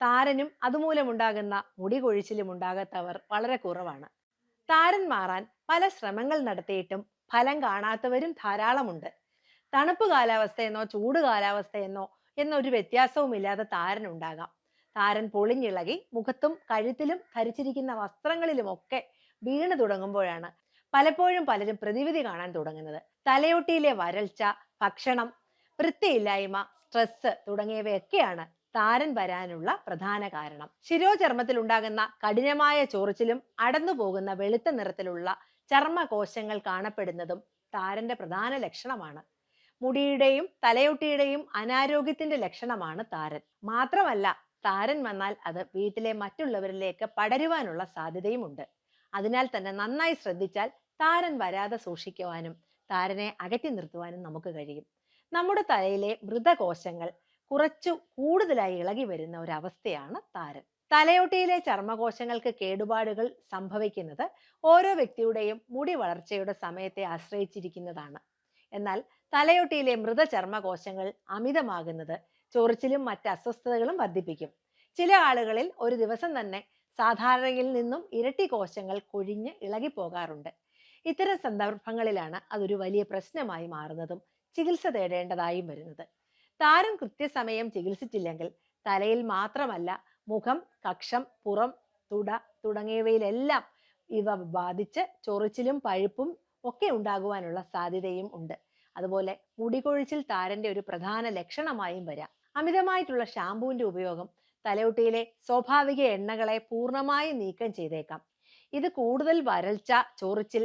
താരനും അതുമൂലമുണ്ടാകുന്ന മുടി കൊഴിച്ചിലും ഉണ്ടാകാത്തവർ വളരെ കുറവാണ്. താരൻ മാറാൻ പല ശ്രമങ്ങൾ നടത്തിയിട്ടും ഫലം കാണാത്തവരും ധാരാളമുണ്ട്. തണുപ്പ് കാലാവസ്ഥയെന്നോ ചൂട് കാലാവസ്ഥയെന്നോ എന്നൊരു വ്യത്യാസവും ഇല്ലാതെ താരൻ ഉണ്ടാകാം. താരൻ പൊളിഞ്ഞിളകി മുഖത്തും കഴുത്തിലും ധരിച്ചിരിക്കുന്ന വസ്ത്രങ്ങളിലുമൊക്കെ വീണു തുടങ്ങുമ്പോഴാണ് പലപ്പോഴും പലരും പ്രതിവിധി കാണാൻ തുടങ്ങുന്നത്. തലയോട്ടിയിലെ വരൾച്ച ഭക്ഷണം വൃത്തിയില്ലായ്മ സ്ട്രെസ് തുടങ്ങിയവയൊക്കെയാണ് താരൻ വരാനുള്ള പ്രധാന കാരണം. ശിരോചർമ്മത്തിൽ ഉണ്ടാകുന്ന കഠിനമായ ചൊറിച്ചിലും അടന്നു പോകുന്ന വെളുത്ത നിറത്തിലുള്ള ചർമ്മകോശങ്ങൾ കാണപ്പെടുന്നതും താരന്റെ പ്രധാന ലക്ഷണമാണ്. മുടിയുടെയും തലയൊട്ടിയുടെയും അനാരോഗ്യത്തിന്റെ ലക്ഷണമാണ് താരൻ. മാത്രമല്ല താരൻ വന്നാൽ അത് വീട്ടിലെ മറ്റുള്ളവരിലേക്ക് പടരുവാനുള്ള സാധ്യതയുമുണ്ട്. അതിനാൽ തന്നെ നന്നായി ശ്രദ്ധിച്ചാൽ താരൻ വരാതെ സൂക്ഷിക്കുവാനും താരനെ അകറ്റി നിർത്തുവാനും നമുക്ക് കഴിയും. നമ്മുടെ തലയിലെ മൃതകോശങ്ങൾ കുറച്ചു കൂടുതലായി ഇളകി വരുന്ന ഒരു അവസ്ഥയാണ് താരൻ തലയോട്ടിയിലെ ചർമ്മകോശങ്ങൾക്ക് കേടുപാടുകൾ സംഭവിക്കുന്നത് ഓരോ വ്യക്തിയുടെയും മുടി വളർച്ചയുടെ സമയത്തെ ആശ്രയിച്ചിരിക്കുന്നതാണ്. എന്നാൽ തലയോട്ടിയിലെ മൃത ചർമ്മകോശങ്ങൾ അമിതമാകുന്നത് ചൊറിച്ചിലും മറ്റ് അസ്വസ്ഥതകളും വർദ്ധിപ്പിക്കും. ചില ആളുകളിൽ ഒരു ദിവസം തന്നെ സാധാരണയിൽ നിന്നും ഇരട്ടി കോശങ്ങൾ കൊഴിഞ്ഞ് ഇളകിപ്പോകാറുണ്ട്. ഇത്തരം സന്ദർഭങ്ങളിലാണ് അതൊരു വലിയ പ്രശ്നമായി മാറുന്നതും ചികിത്സ തേടേണ്ടതായും വരുന്നത്. താരം കൃത്യസമയം ചികിത്സിച്ചില്ലെങ്കിൽ തലയിൽ മാത്രമല്ല മുഖം കക്ഷം പുറം തുട തുടങ്ങിയവയിലെല്ലാം ഇവ ബാധിച്ച് ചൊറിച്ചിലും പഴുപ്പും ഒക്കെ ഉണ്ടാകുവാനുള്ള സാധ്യതയും ഉണ്ട്. അതുപോലെ മുടികൊഴിച്ചിൽ താരന്റെ ഒരു പ്രധാന ലക്ഷണമായും വരാം. അമിതമായിട്ടുള്ള ഷാമ്പുവിന്റെ ഉപയോഗം തലയൊട്ടിയിലെ സ്വാഭാവിക എണ്ണകളെ പൂർണമായും നീക്കം ചെയ്തേക്കാം. ഇത് കൂടുതൽ വരൾച്ച ചൊറിച്ചിൽ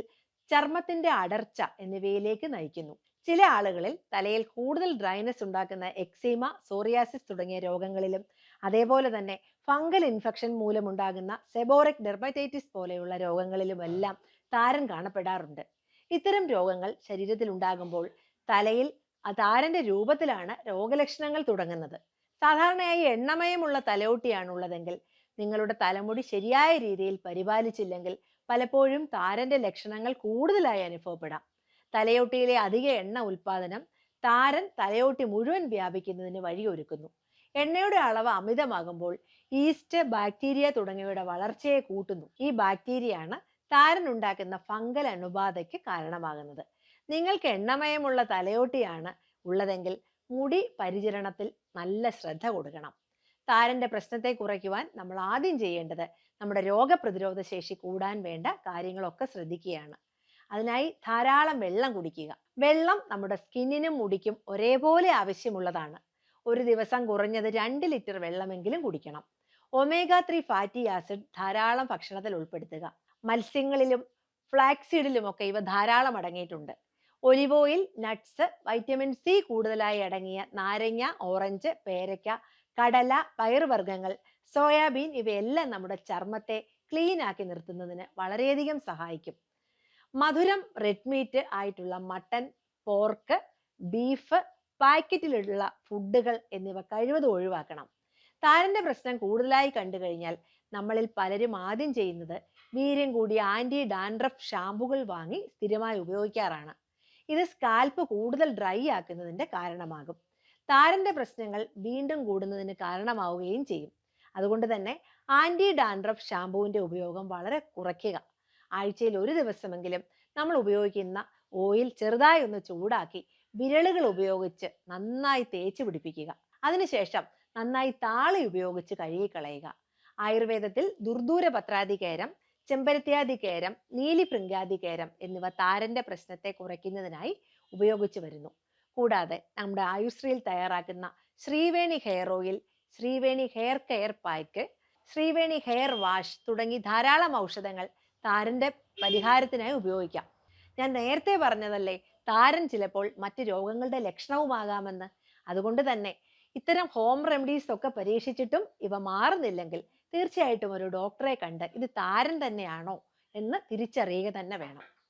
ചർമ്മത്തിന്റെ അടർച്ച എന്നിവയിലേക്ക് നയിക്കുന്നു. ചില ആളുകളിൽ തലയിൽ കൂടുതൽ ഡ്രൈനസ് ഉണ്ടാക്കുന്ന എക്സീമ സോറിയാസിസ് തുടങ്ങിയ രോഗങ്ങളിലും അതേപോലെ തന്നെ ഫംഗൽ ഇൻഫെക്ഷൻ മൂലമുണ്ടാകുന്ന സെബോറിക് ഡെർമറ്റൈറ്റിസ് പോലെയുള്ള രോഗങ്ങളിലുമെല്ലാം താരൻ കാണപ്പെടാറുണ്ട്. ഇത്തരം രോഗങ്ങൾ ശരീരത്തിൽ ഉണ്ടാകുമ്പോൾ തലയിൽ ആ താരന്റെ രൂപത്തിലാണ് രോഗലക്ഷണങ്ങൾ തുടങ്ങുന്നത്. സാധാരണയായി എണ്ണമയമുള്ള തലയോട്ടിയാണ് ഉള്ളതെങ്കിൽ നിങ്ങളുടെ തലമുടി ശരിയായ രീതിയിൽ പരിപാലിച്ചില്ലെങ്കിൽ പലപ്പോഴും താരന്റെ ലക്ഷണങ്ങൾ കൂടുതലായി അനുഭവപ്പെടാം. തലയോട്ടിയിലെ അധിക എണ്ണ ഉൽപാദനം താരൻ തലയോട്ടി മുഴുവൻ വ്യാപിക്കുന്നതിന് വഴിയൊരുക്കുന്നു. എണ്ണയുടെ അളവ് അമിതമാകുമ്പോൾ ഈസ്റ്റ് ബാക്ടീരിയ തുടങ്ങിയവയുടെ വളർച്ചയെ കൂട്ടുന്നു. ഈ ബാക്ടീരിയയാണ് താരൻ ഉണ്ടാക്കുന്ന ഫംഗൽ അണുബാധയ്ക്ക് കാരണമാകുന്നത്. നിങ്ങൾക്ക് എണ്ണമയമുള്ള തലയോട്ടിയാണ് ഉള്ളതെങ്കിൽ മുടി പരിചരണത്തിൽ നല്ല ശ്രദ്ധ കൊടുക്കണം. താരന്റെ പ്രശ്നത്തെ കുറയ്ക്കുവാൻ നമ്മൾ ആദ്യം ചെയ്യേണ്ടത് നമ്മുടെ രോഗപ്രതിരോധ ശേഷി കൂടാൻ വേണ്ട കാര്യങ്ങളൊക്കെ ശ്രദ്ധിക്കുകയാണ്. അതിനായി ധാരാളം വെള്ളം കുടിക്കുക. വെള്ളം നമ്മുടെ സ്കിന്നിനും മുടിക്കും ഒരേപോലെ ആവശ്യമുള്ളതാണ്. ഒരു ദിവസം കുറഞ്ഞത് രണ്ട് ലിറ്റർ വെള്ളമെങ്കിലും കുടിക്കണം. ഒമേഗ ത്രീ ഫാറ്റി ആസിഡ് ധാരാളം ഭക്ഷണത്തിൽ ഉൾപ്പെടുത്തുക. മത്സ്യങ്ങളിലും ഫ്ലാക്സീഡിലും ഒക്കെ ഇവ ധാരാളം അടങ്ങിയിട്ടുണ്ട്. Olive oil nuts vitamin C കൂടുതലായി അടങ്ങിയ നാരങ്ങ ഓറഞ്ച് പേരയ്ക്ക കടല പയറുവർഗങ്ങൾ സോയാബീൻ ഇവയെല്ലാം നമ്മുടെ ചർമ്മത്തെ ക്ലീൻ ആക്കി നിർത്തുന്നതിന് വളരെയധികം സഹായിക്കും. മധുരം റെഡ് മീറ്റ് ആയിട്ടുള്ള മട്ടൻ പോർക്ക് ബീഫ് പാക്കറ്റിലുള്ള ഫുഡുകൾ എന്നിവ കഴിവതും ഒഴിവാക്കണം. താരന്റെ പ്രശ്നം കൂടുതലായി കണ്ടു കഴിഞ്ഞാൽ നമ്മളിൽ പലരും ആദ്യം ചെയ്യുന്നത് വീര്യം കൂടിയ ആന്റി ഡാൻഡ്രഫ് ഷാമ്പുകൾ വാങ്ങി സ്ഥിരമായി ഉപയോഗിക്കാറാണ്. ഇത് സ്കാൽപ്പ് കൂടുതൽ ഡ്രൈ ആക്കുന്നതിന്റെ കാരണമാകും. താരന്റെ പ്രശ്നങ്ങൾ വീണ്ടും കൂടുന്നതിന് കാരണമാവുകയും ചെയ്യും. അതുകൊണ്ട് തന്നെ ആന്റി ഡാൻഡ്രഫ് ഷാമ്പുവിന്റെ ഉപയോഗം വളരെ കുറയ്ക്കുക. ആഴ്ചയിൽ ഒരു ദിവസമെങ്കിലും നമ്മൾ ഉപയോഗിക്കുന്ന ഓയിൽ ചെറുതായി ഒന്ന് ചൂടാക്കി വിരലുകൾ ഉപയോഗിച്ച് നന്നായി തേച്ച് പിടിപ്പിക്കുക. അതിനുശേഷം നന്നായി താളി ഉപയോഗിച്ച് കഴുകിക്കളയുക. ആയുർവേദത്തിൽ ദുർദൂര പത്രാധികേരം ചെമ്പരത്യാധികേരം നീലിഭൃങ്കാധികേരം എന്നിവ താരന്റെ പ്രശ്നത്തെ കുറയ്ക്കുന്നതിനായി ഉപയോഗിച്ചു വരുന്നു. കൂടാതെ നമ്മുടെ ആയുശ്രീയിൽ തയ്യാറാക്കുന്ന Sreeveni hair oil Sreeveni hair care pack Sreeveni hair wash തുടങ്ങി ധാരാളം ഔഷധങ്ങൾ താരന്റെ പരിഹാരത്തിനായി ഉപയോഗിക്കാം. ഞാൻ നേരത്തെ പറഞ്ഞതല്ലേ താരൻ ചിലപ്പോൾ മറ്റ് രോഗങ്ങളുടെ ലക്ഷണവുമാകാമെന്ന്. അതുകൊണ്ട് തന്നെ ഇത്തരം ഹോം റെമഡീസ് ഒക്കെ പരീക്ഷിച്ചിട്ടും ഇവ മാറുന്നില്ലെങ്കിൽ തീർച്ചയായിട്ടും ഒരു ഡോക്ടറെ കണ്ട് ഇത് താരൻ തന്നെയാണോ എന്ന് തിരിച്ചറിയുക തന്നെ വേണം.